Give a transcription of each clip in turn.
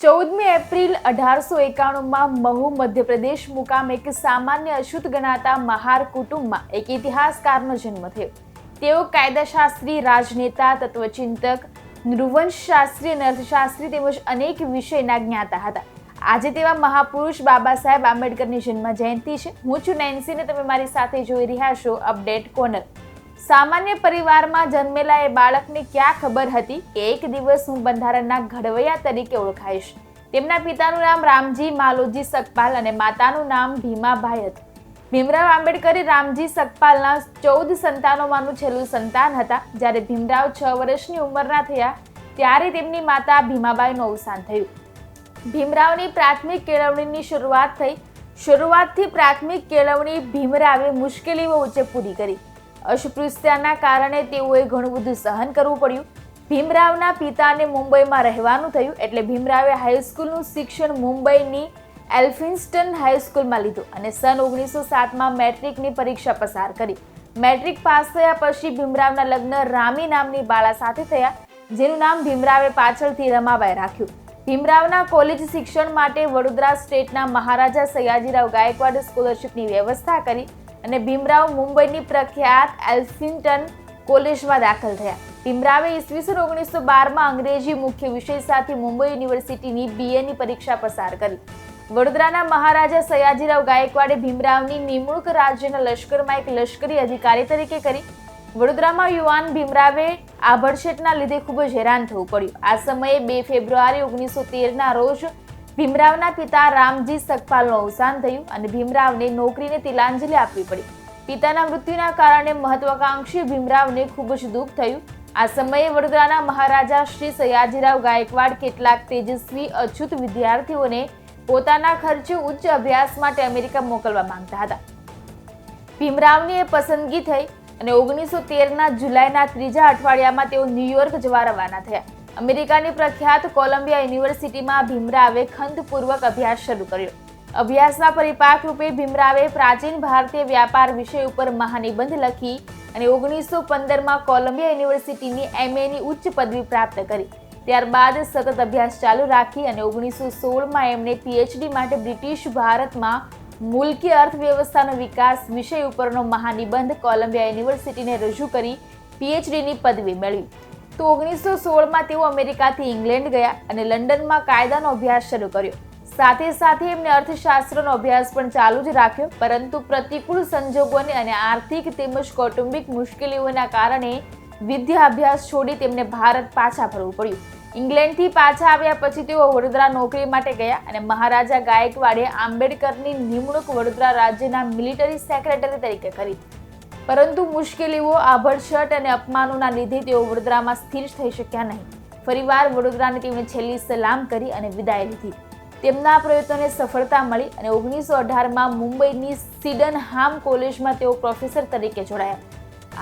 ચૌદમી એપ્રિલ અઢારસો એકાણુંમાં મહુ મધ્યપ્રદેશ મુકામ એક સામાન્ય અશુદ્ધ ગણાતા મહાર કુટુંબમાં એક ઇતિહાસકારનો જન્મ થયો. તેઓ કાયદાશાસ્ત્રી, રાજનેતા, તત્વચિંતક નૃવંશશાસ્ત્રી અને અર્થશાસ્ત્રી તેમજ અનેક વિષયના જ્ઞાતા હતા. આજે તેવા મહાપુરુષ બાબા સાહેબ આંબેડકરની જન્મ જયંતિ છે. હું છું નેન્સી તમે મારી સાથે જોઈ રહ્યા છો અપડેટ કોર્નર. સામાન્ય પરિવારમાં જન્મેલા એ બાળકને ક્યાં ખબર હતી કે એક દિવસ હું બંધારણના ઘડવૈયા તરીકે ઓળખાઈશ? તેમના પિતાનું નામ રામજી માલોજી સકપાલ અને માતાનું નામ ભીમાભાઈ હતું. ભીમરાવ આંબેડકરે રામજી સકપાલના ચૌદ સંતાનોમાંનું છેલ્લું સંતાન હતા. જ્યારે ભીમરાવ છ વર્ષની ઉંમરના થયા, ત્યારે તેમની માતા ભીમાબાઈનું અવસાન થયું. ભીમરાવની પ્રાથમિક કેળવણીની શરૂઆત થઈ. શરૂઆતથી પ્રાથમિક કેળવણી ભીમરાવે મુશ્કેલીઓ વચ્ચે પૂરી કરી. અસ્પૃશ્યતાના કારણે તેઓએ ઘણું બધું સહન કરવું પડ્યું. ભીમરાવના પિતાને મુંબઈમાં રહેવાનું થયું એટલે ભીમરાવે હાઈસ્કૂલનું શિક્ષણ મુંબઈની એલ્ફિન્સ્ટન હાઈસ્કૂલમાં લીધું અને સન ઓગણીસો સાતમાં મેટ્રિકની પરીક્ષા પસાર કરી. મેટ્રિક પાસ થયા પછી ભીમરાવના લગ્ન રામી નામની બાળા સાથે થયા, જેનું નામ ભીમરાવે પાછળથી રમાબાઈ રાખ્યું. ભીમરાવના કોલેજ શિક્ષણ માટે વડોદરા સ્ટેટના મહારાજા સયાજીરાવ ગાયકવાડ સ્કોલરશિપની વ્યવસ્થા કરી અને ભીમરાવ મુંબઈની પ્રખ્યાત એલ્સિન્ટન કોલેજમાં દાખલ થયા. ભીમરાવે ઈસવીસન ઓગણીસો બારમાં અંગ્રેજી મુખ્ય વિષય સાથે મુંબઈ યુનિવર્સિટીની બીએની પરીક્ષા પસાર કરી. વડોદરાના મહારાજા સયાજીરાવ ગાયકવાડે ભીમરાવની નિમણૂક રાજ્યના લશ્કરમાં એક લશ્કરી અધિકારી તરીકે કરી. વડોદરામાં યુવાન ભીમરાવે આભડશેટના લીધે ખૂબ જ હેરાન થવું પડ્યું. આ સમયે બે ફેબ્રુઆરી ઓગણીસો તેરના રોજ ભીમરાવના પિતા રામજી સકપાલનું અવસાન થયું અને ભીમરાવને નોકરીને તિલાંજલિ આપવી પડી. પિતાના મૃત્યુના કારણે મહત્વાકાંક્ષી ભીમરાવને ખૂબ જ દુઃખ થયું. આ સમયે વડોદરાના મહારાજા શ્રી સયાજીરાવ ગાયકવાડ કેટલાક તેજસ્વી અછૂત વિદ્યાર્થીઓને પોતાના ખર્ચે ઉચ્ચ અભ્યાસ માટે અમેરિકા મોકલવા માંગતા હતા. ભીમરાવની એ પસંદગી થઈ અને ઓગણીસો તેરના જુલાઈના ત્રીજા અઠવાડિયામાં તેઓ ન્યુયોર્ક જવા રવાના થયા. અમેરિકાની પ્રખ્યાત કોલંબિયા યુનિવર્સિટીમાં ભીમરાવે ખંતપૂર્વક અભ્યાસ શરૂ કર્યો. અભ્યાસના પરિપાક રૂપે ભીમરાવે પ્રાચીન ભારતીય વ્યાપાર વિષય ઉપર મહાનિબંધ લખી અને ઓગણીસો પંદરમાં કોલંબિયા યુનિવર્સિટીની એમએની ઉચ્ચ પદવી પ્રાપ્ત કરી. ત્યારબાદ સતત અભ્યાસ ચાલુ રાખી અને ઓગણીસો સોળમાં એમણે પીએચડી માટે બ્રિટિશ ભારતમાં મુલકી અર્થવ્યવસ્થાનો વિકાસ વિષય ઉપરનો મહાનિબંધ કોલંબિયા યુનિવર્સિટીને રજૂ કરી પીએચડીની પદવી મેળવી. તો ઓગણીસો સોળમાં તેઓ અમેરિકાથી ઇંગ્લેન્ડ ગયા અને લંડનમાં કાયદાનો અભ્યાસ શરૂ કર્યો. સાથે સાથે એમને અર્થશાસ્ત્રનો અભ્યાસ પણ ચાલુ જ રાખ્યો, પરંતુ પ્રતિકૂળ સંજોગોને અને આર્થિક તેમજ કૌટુંબિક મુશ્કેલીઓના કારણે વિદ્યા અભ્યાસ છોડી તેમને ભારત પાછા ફરવું પડ્યું. ઇંગ્લેન્ડથી પાછા આવ્યા પછી તેઓ વડોદરા નોકરી માટે ગયા અને મહારાજા ગાયકવાડે આંબેડકરની નિમણૂક વડોદરા રાજ્યના મિલિટરી સેક્રેટરી તરીકે કરી. પરંતુ મુશ્કેલીઓ આભડછટ અને અપમાનોના લીધે તેઓ વડોદરામાં સ્થિર થઈ શક્યા નહીં. ફરીવાર વડોદરાને તેમણે છેલ્લી સલામ કરી અને વિદાય લીધી. તેમના પ્રયત્નોને સફળતા મળી અને ઓગણીસો અઢારમાં મુંબઈની સિડનહામ કોલેજમાં તેઓ પ્રોફેસર તરીકે જોડાયા.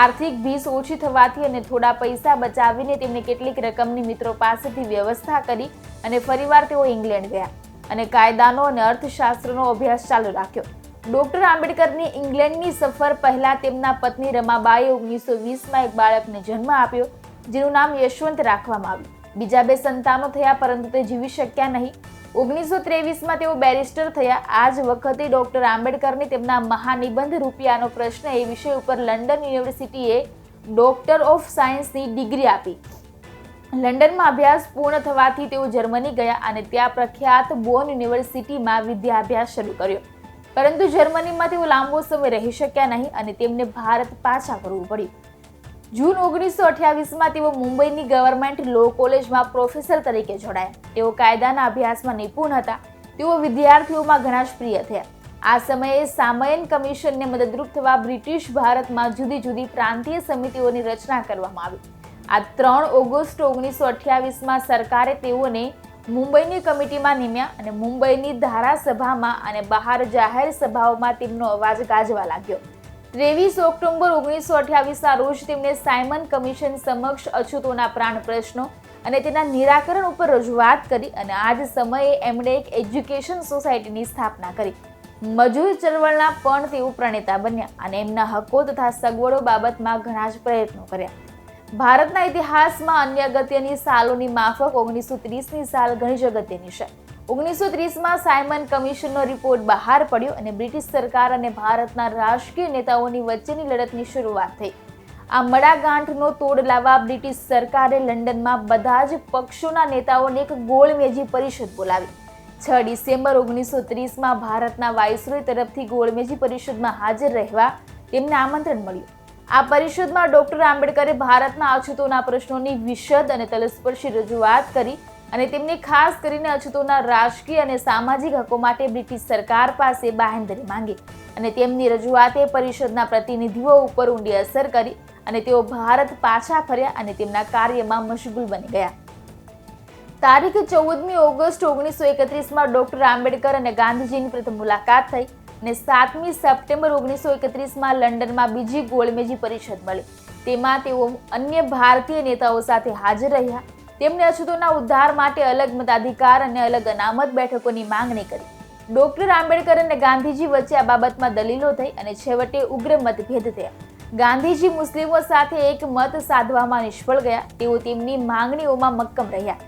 આર્થિક ભીસ ઓછી થવાથી અને થોડા પૈસા બચાવીને તેમણે કેટલીક રકમની મિત્રો પાસેથી વ્યવસ્થા કરી અને ફરીવાર તેઓ ઇંગ્લેન્ડ ગયા. અને કાયદાનો અને અર્થશાસ્ત્રનો અભ્યાસ ચાલુ રાખ્યો. ડોક્ટર આંબેડકરની ઇંગ્લેન્ડની સફર પહેલા તેમના પત્ની રમાબાઈએ ઓગણીસો વીસમાં એક બાળકને જન્મ આપ્યો, જેનું નામ યશવંત રાખવામાં આવ્યું. બીજા બે સંતાનો થયા, પરંતુ તે જીવી શક્યા નહીં. ઓગણીસો ત્રેવીસમાં તેઓ બેરિસ્ટર થયા. આ જ વખતે ડોક્ટર આંબેડકરની તેમના મહાનિબંધ રૂપિયાનો પ્રશ્ન એ વિષય ઉપર લંડન યુનિવર્સિટીએ ડોક્ટર ઓફ સાયન્સની ડિગ્રી આપી. લંડનમાં અભ્યાસ પૂર્ણ થવાથી તેઓ જર્મની ગયા અને ત્યાં પ્રખ્યાત બોન યુનિવર્સિટીમાં વિદ્યાભ્યાસ શરૂ કર્યો. પરંતુ જર્મનીમાં તેઓ લાંબો સમય રહી શક્યા નહીં અને તેમને ભારત પાછા ફરવું પડ્યું. જૂન ઓગણીસો અઠ્યાવીસમાં તેઓ મુંબઈની ગવર્મેન્ટ લો કોલેજમાં પ્રોફેસર તરીકે જોડાયા. તેઓ કાયદાના અભ્યાસમાં નિપુણ હતા. તેઓ વિદ્યાર્થીઓમાં ઘણા જ પ્રિય થયા. આ સમયે સામયન કમિશનને મદદરૂપ થવા બ્રિટિશ ભારતમાં જુદી જુદી પ્રાંતીય સમિતિઓની રચના કરવામાં આવી. આ ત્રણ ઓગસ્ટ ઓગણીસો અઠ્યાવીસમાં સરકારે તેઓને મુંબઈની કમિટીમાં નિમ્યા અને મુંબઈની ધારાસભામાં અને બહાર જાહેર સભાઓમાં તેમનો અવાજ ગાજવા લાગ્યો. ત્રેવીસ ઓક્ટોબર ઓગણીસો અઠ્યાવીસના રોજ તેમણે સાયમન કમિશન સમક્ષ અછૂતોના પ્રાણ પ્રશ્નો અને તેના નિરાકરણ ઉપર રજૂઆત કરી અને આ જ સમયે એમણે એક એજ્યુકેશન સોસાયટીની સ્થાપના કરી. મજૂર ચળવળના પણ તેઓ પ્રણેતા બન્યા અને એમના હકો તથા સગવડો બાબતમાં ઘણા જ પ્રયત્નો કર્યા. ભારતના ઇતિહાસમાં અન્ય અગત્યની સાલોની માફક ઓગણીસો ત્રીસની સાલ ઘણી જ અગત્યની છે. ઓગણીસો ત્રીસમાં સાયમન કમિશનનો રિપોર્ટ બહાર પડ્યો અને બ્રિટિશ સરકાર અને ભારતના રાજકીય નેતાઓની વચ્ચેની લડતની શરૂઆત થઈ. આ મડાગાંઠનો તોડ લાવવા બ્રિટિશ સરકારે લંડનમાં બધા જ પક્ષોના નેતાઓને એક ગોળમેજી પરિષદ બોલાવી. છ ડિસેમ્બર ઓગણીસો ત્રીસમાં ભારતના વાઇસરોય તરફથી ગોળમેજી પરિષદમાં હાજર રહેવા તેમને આમંત્રણ મળ્યું. આ પરિષદમાં ડોક્ટર આંબેડકરે ભારતના અછૂતોના પ્રશ્નોની વિશદ અને તલસ્પર્શી રજૂઆત કરી અને તેમને ખાસ કરીને અછૂતોના રાજકીય અને સામાજિક હકો માટે બ્રિટિશ સરકાર પાસે બાહેંધરી માંગી અને તેમની રજૂઆતે પરિષદના પ્રતિનિધિઓ ઉપર ઊંડી અસર કરી અને તેઓ ભારત પાછા ફર્યા અને તેમના કાર્યમાં મશગુલ બની ગયા. તારીખ ચૌદમી ઓગસ્ટ ઓગણીસો એકત્રીસમાં ડોક્ટર આંબેડકર અને ગાંધીજીની પ્રથમ મુલાકાત થઈ. અને સાતમી સપ્ટેમ્બર ઓગણીસો એકત્રીસમાં લંડનમાં બીજી ગોળમેજી પરિષદ મળી. તેમાં તેઓ અન્ય ભારતીય નેતાઓ સાથે હાજર રહ્યા. તેમણે અછૂતોના ઉદ્ધાર માટે અલગ મતાધિકાર અને અલગ અનામત બેઠકોની માંગણી કરી. ડોક્ટર આંબેડકર અને ગાંધીજી વચ્ચે આ બાબતમાં દલીલો થઈ અને છેવટે ઉગ્ર મતભેદ થયા. ગાંધીજી મુસ્લિમો સાથે એક મત સાધવામાં નિષ્ફળ ગયા. તેઓ તેમની માંગણીઓમાં મક્કમ રહ્યા.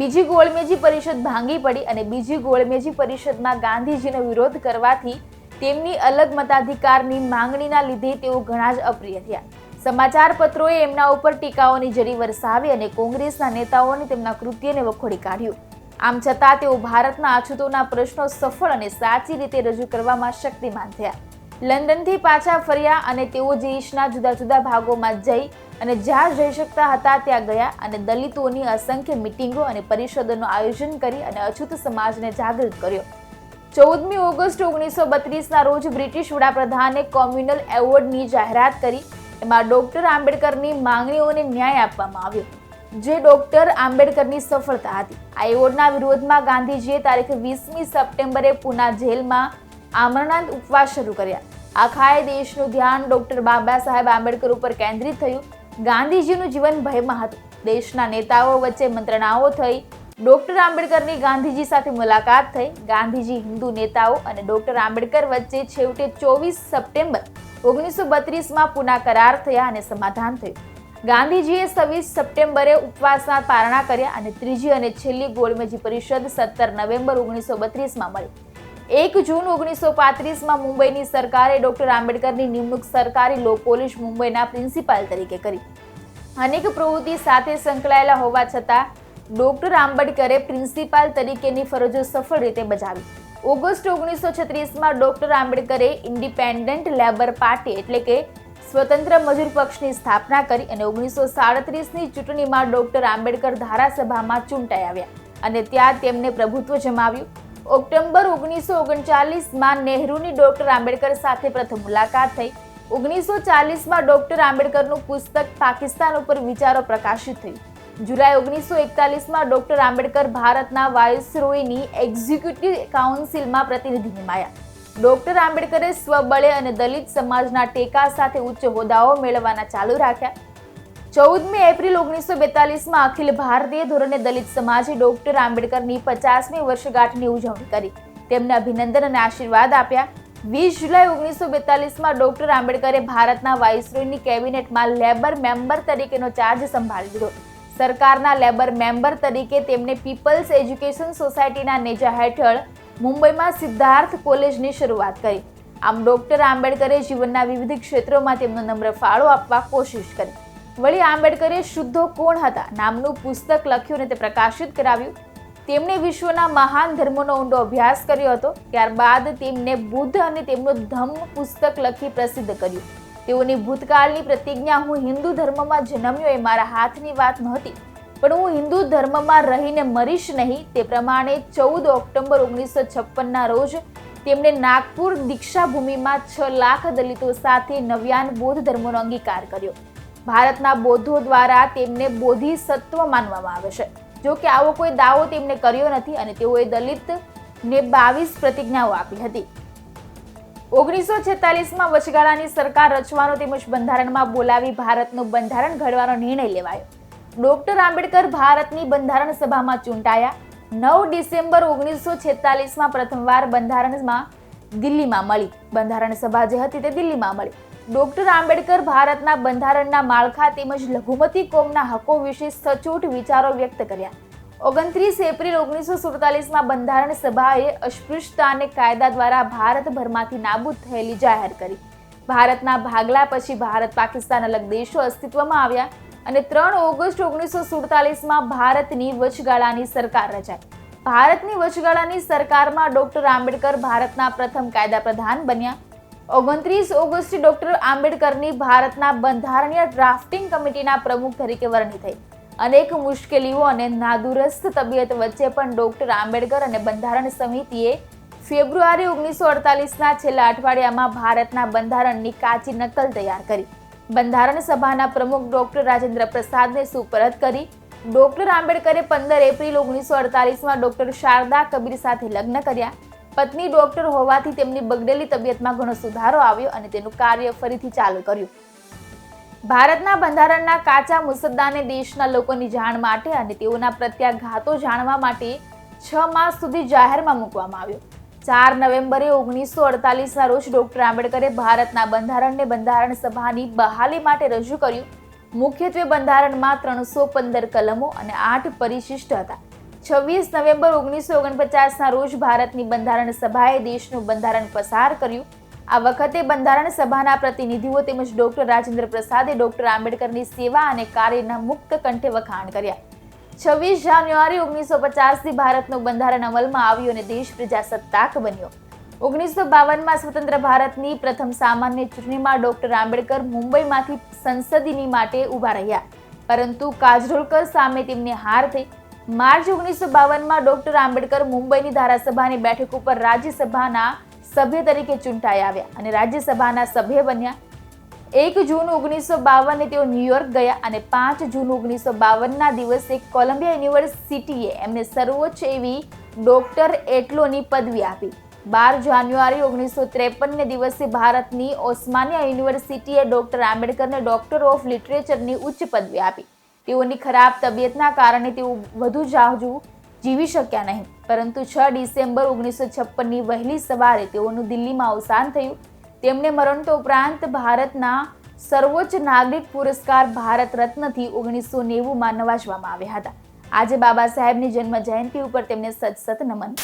બીજી ગોળમેજી પરિષદ ભાંગી પડી અને બીજી ગોળમેજી પરિષદમાં ગાંધીજીનો વિરોધ કરવાથી તેમની અલગ મતાધિકારની માંગણીના લીધે તેઓ ઘણા જ અપ્રિય થયા. સમાચાર પત્રોએ એમના ઉપર ટીકાઓની જરી વરસાવી અને કોંગ્રેસના નેતાઓને તેમના કૃત્યને વખોડી કાઢ્યું. આમ છતાં તેઓ ભારતના અછૂતોના પ્રશ્નો સફળ અને સાચી રીતે રજૂ કરવામાં શક્તિમાન થયા. લંડનથી પાછા ફર્યા અને તેઓ દેશના જુદા જુદા ભાગોમાં જઈ અને જ્યાં જઈ શકતા હતા ત્યાં ગયા અને દલિતોની અસંખ્ય મિટિંગો અને પરિષદોનું આયોજન કરી અને અછૂત સમાજને જાગૃત કર્યો. ચૌદમી ઓગસ્ટ ઓગણીસો બત્રીસના રોજ બ્રિટિશ વડાપ્રધાને કોમ્યુનલ એવોર્ડની જાહેરાત કરી. એમાં ડોક્ટર આંબેડકરની માંગણીઓને ન્યાય આપવામાં આવ્યો. જે ડોક્ટર આંબેડકરની સફળતા હતી. આ એવોર્ડના વિરોધમાં ગાંધીજીએ તારીખ વીસમી સપ્ટેમ્બરે પુના જેલમાં આમરણાંત ઉપવાસ શરૂ કર્યા. આખાએ દેશનું ધ્યાન ડોક્ટર બાબા સાહેબ આંબેડકર ઉપર કેન્દ્રિત થયું. ગાંધીજીનું જીવન ભયમાં હતું. દેશના નેતાઓ વચ્ચે મંત્રણાઓ થઈ. ડોક્ટર આંબેડકરની ગાંધીજી સાથે મુલાકાત થઈ. ગાંધીજી હિન્દુ નેતાઓ અને ડોક્ટર આંબેડકર વચ્ચે છેવટે ચોવીસ સપ્ટેમ્બર ઓગણીસો બત્રીસમાં પુના કરાર થયા અને સમાધાન થયું. ગાંધીજીએ છવ્વીસ સપ્ટેમ્બરે ઉપવાસના પારણા કર્યા અને ત્રીજી અને છેલ્લી ગોળમેજી પરિષદ સત્તર નવેમ્બર ઓગણીસો બત્રીસમાં મળી. એક જૂન ઓગણીસો પાંત્રીસમાં મુંબઈની સરકારે ડોક્ટર આંબેડકરની નિમણૂક સરકારી લો પોલીસ મુંબઈના પ્રિન્સિપાલ તરીકે કરી. અનેક પ્રવૃત્તિ સાથે સંકળાયેલા હોવા છતાં ડોક્ટર આંબેડકરે પ્રિન્સિપાલ તરીકેની ફરજો સફળ રીતે બજાવી. ઓગસ્ટ ઓગણીસો છત્રીસમાં ડોક્ટર આંબેડકરે ઇન્ડિપેન્ડન્ટ લેબર પાર્ટી એટલે કે સ્વતંત્ર મજૂર પક્ષની સ્થાપના કરી અને ઓગણીસો સાડત્રીસની ચૂંટણીમાં ડોક્ટર આંબેડકર ધારાસભામાં ચૂંટાઈ આવ્યા અને ત્યાં તેમને પ્રભુત્વ જમાવ્યું. ઓક્ટોબર ઓગણીસો ઓગણચાલીસમાં નહેરુની ડોક્ટર આંબેડકર સાથે પ્રથમ મુલાકાત થઈ. ઓગણીસો ચાલીસમાં ડોક્ટર આંબેડકરનું પુસ્તક પાકિસ્તાન ઉપર વિચારો પ્રકાશિત થયું. જુલાઈ ઓગણીસો એકતાલીસમાં ડૉક્ટર આંબેડકર ભારતના વાયસરોયની એક્ઝિક્યુટિવ કાઉન્સિલમાં પ્રતિનિધિ નિમાયા. ડોક્ટર આંબેડકરે સ્વબળે અને દલિત સમાજના ટેકા સાથે ઉચ્ચ હોદ્દાઓ મેળવવાના ચાલુ રાખ્યા. ચૌદમી એપ્રિલ ઓગણીસો બેતાલીસમાં અખિલ ભારતીય ધોરણે દલિત સમાજે ડોક્ટર આંબેડકરની પચાસમી વર્ષગાંઠની ઉજવણી કરી. તેમને અભિનંદન અને આશીર્વાદ આપ્યા. વીસ જુલાઈ ઓગણીસો બેતાલીસમાં ડોક્ટર આંબેડકરે ભારતના વાઇસરોયની કેબિનેટમાં લેબર મેમ્બર તરીકેનો ચાર્જ સંભાળી લીધો સરકારના લેબર મેમ્બર તરીકે તેમણે પીપલ્સ એજ્યુકેશન સોસાયટીના નેજા હેઠળ મુંબઈમાં સિદ્ધાર્થ કોલેજની શરૂઆત કરી. આમ ડોક્ટર આંબેડકરે જીવનના વિવિધ ક્ષેત્રોમાં તેમનો નમ્ર ફાળો આપવા કોશિશ કરી. વળી આંબેડકરે શુદ્ધો કોણ હતા નામનું પુસ્તક લખ્યું અને તે પ્રકાશિત કરાવ્યું. તેમણે વિશ્વના મહાન ધર્મોનો ઊંડો અભ્યાસ કર્યો હતો. ત્યારબાદ તેમને બુદ્ધ અને તેમનું ધમ્મ પુસ્તક લખી પ્રસિદ્ધ કર્યું. તેઓની ભૂતકાળની પ્રતિજ્ઞા હું હિન્દુ ધર્મમાં જન્મ્યો એ મારા હાથની વાત નહોતી. પણ હું હિન્દુ ધર્મમાં રહીને મરીશ નહીં, તે પ્રમાણે ચૌદ ઓક્ટોબર ઓગણીસો છપ્પનના રોજ તેમણે નાગપુર દીક્ષાભૂમિમાં છ લાખ દલિતો સાથે નવ્યાન બૌદ્ધ ધર્મનો અંગીકાર કર્યો. ભારતના બૌદ્ધો દ્વારા તેમને બોધિસત્વ માનવામાં આવે છે. જો કે આવો કોઈ દાવો તેમણે કર્યો નથી અને તેઓએ દલિત ને બાવીસ પ્રતિજ્ઞાઓ આપી હતી. ઓગણીસો છેતાલીસમાં વચગાળાની સરકાર રચવાનો તેમજ બંધારણમાં બોલાવી ભારતનું બંધારણ ઘડવાનો નિર્ણય લેવાયો. ડોક્ટર આંબેડકર ભારતની બંધારણ સભામાં ચૂંટાયા. નવ ડિસેમ્બર ઓગણીસો છેતાલીસમાં પ્રથમવાર બંધારણમાં દિલ્હીમાં મળી. બંધારણ સભા જે હતી તે દિલ્હીમાં મળી. ડોક્ટર આંબેડકર ભારતના બંધારણના માળખા તેમજ લઘુમતી કોમના હકો વિશે સચોટ વિચારો વ્યક્ત કર્યા. ઓગણત્રીસ એપ્રિલ ઓગણીસો સુડતાલીસમાં બંધારણ સભાએ અસ્પૃશ્યતાને કાયદા દ્વારા ભારતભરમાંથી નાબૂદ થયેલી જાહેર કરી. ભારતના ભાગલા પછી ભારત પાકિસ્તાન અલગ દેશો અસ્તિત્વમાં આવ્યા અને ત્રણ ઓગસ્ટ ઓગણીસો સુડતાલીસમાં ભારતની વચગાળાની સરકાર રચાઈ. ભારતની વચગાળાની સરકારમાં ડોક્ટર આંબેડકર ભારતના પ્રથમ કાયદા પ્રધાન બન્યા. ઓગણત્રીસ ઓગસ્ટ ડોક્ટર આંબેડકરની ભારતના બંધારણીય ડ્રાફ્ટિંગ કમિટીના પ્રમુખ તરીકે વરણી થઈ. અનેક મુશ્કેલીઓ અને નાદુરસ્ત તબિયત વચ્ચે પણ ડોક્ટર આંબેડકર અને બંધારણ સમિતિએ ફેબ્રુઆરી ઓગણીસો અડતાલીસના છેલ્લા અઠવાડિયામાં ભારતના બંધારણની કાચી નકલ તૈયાર કરી. બંધારણ સભાના પ્રમુખ ડોક્ટર રાજેન્દ્ર પ્રસાદને સુપરત કરી. ડોક્ટર આંબેડકરે પંદર એપ્રિલ ઓગણીસો અડતાલીસમાં ડોક્ટર શારદા કબીર સાથે લગ્ન કર્યા. પત્ની ડોક્ટર હોવાથી તેમની બગડેલી તબિયતમાં ઘણો સુધારો આવ્યો અને તેનું કાર્ય ફરીથી ચાલુ કર્યું. ભારતના બંધારણના કાચા મુસદ્દાને દેશના લોકોની જાણ માટે અને તેઓના પ્રત્યાઘાતો જાણવા માટે છ માસ સુધી જાહેરમાં મૂકવામાં આવ્યો. ચાર નવેમ્બરે ઓગણીસો અડતાલીસના રોજ ડોક્ટર આંબેડકરે ભારતના બંધારણને બંધારણ સભાની બહાલી માટે રજૂ કર્યું. મુખ્યત્વે બંધારણમાં ત્રણસો પંદર કલમો અને આઠ પરિશિષ્ટ હતા. છવ્વીસ નવેમ્બર ઓગણીસો ઓગણપચાસના રોજ ભારતની બંધારણ સભાએ દેશનું બંધારણ પસાર કર્યું. આ વખતે બંધારણ સભાના પ્રતિનિધિઓ તેમજ ડોક્ટર રાજેન્દ્ર પ્રસાદે ડોક્ટર આંબેડકરની સેવા અને કાર્યના મુક્ત કંઠે વખાણ કર્યા. છવ્વીસ જાન્યુઆરી ઓગણીસો પચાસથી ભારતનું બંધારણ અમલમાં આવ્યું અને દેશ પ્રજાસત્તાક બન્યો. ઓગણીસો બાવનમાં સ્વતંત્ર ભારતની પ્રથમ સામાન્ય ચૂંટણીમાં ડોક્ટર આંબેડકર મુંબઈમાંથી સંસદીની માટે ઊભા રહ્યા. પરંતુ કાજરોલકર સામે તેમને હાર થઈ. માર્ચ ઓગણીસો બાવનમાં ડોક્ટર આંબેડકર મુંબઈની ધારાસભાની બેઠક ઉપર રાજ્યસભાના સભ્ય તરીકે ચૂંટાઈ આવ્યા અને રાજ્યસભાના સભ્ય બન્યા. એક જૂન ઓગણીસો બાવને તેઓ ન્યુયોર્ક ગયા અને પાંચ જૂન ઓગણીસો બાવનના દિવસે કોલંબિયા યુનિવર્સિટીએ એમને સર્વોચ્ચ એવી ડોક્ટર એટલોની પદવી આપી. બાર જાન્યુઆરી ઓગણીસો ત્રેપનને દિવસે ભારતની ઓસ્માનિયા યુનિવર્સિટીએ ડોક્ટર આંબેડકરને ડોક્ટર ઓફ લિટરેચરની ઉચ્ચ પદવી આપી. તેઓની ખરાબ તબિયતના કારણે તેઓ વધુ જાજુ જીવી શક્યા નહીં. પરંતુ છ ડિસેમ્બર ઓગણીસો છપ્પનની વહેલી સવારે તેઓનું દિલ્હીમાં અવસાન થયું. તેમને મરણોપરાંત ભારતના સર્વોચ્ચ નાગરિક પુરસ્કાર ભારત રત્નથી ઓગણીસો નેવુંમાં નવાજવામાં આવ્યા હતા. આજે બાબા સાહેબની જન્મ જયંતિ ઉપર તેમને સત સત નમન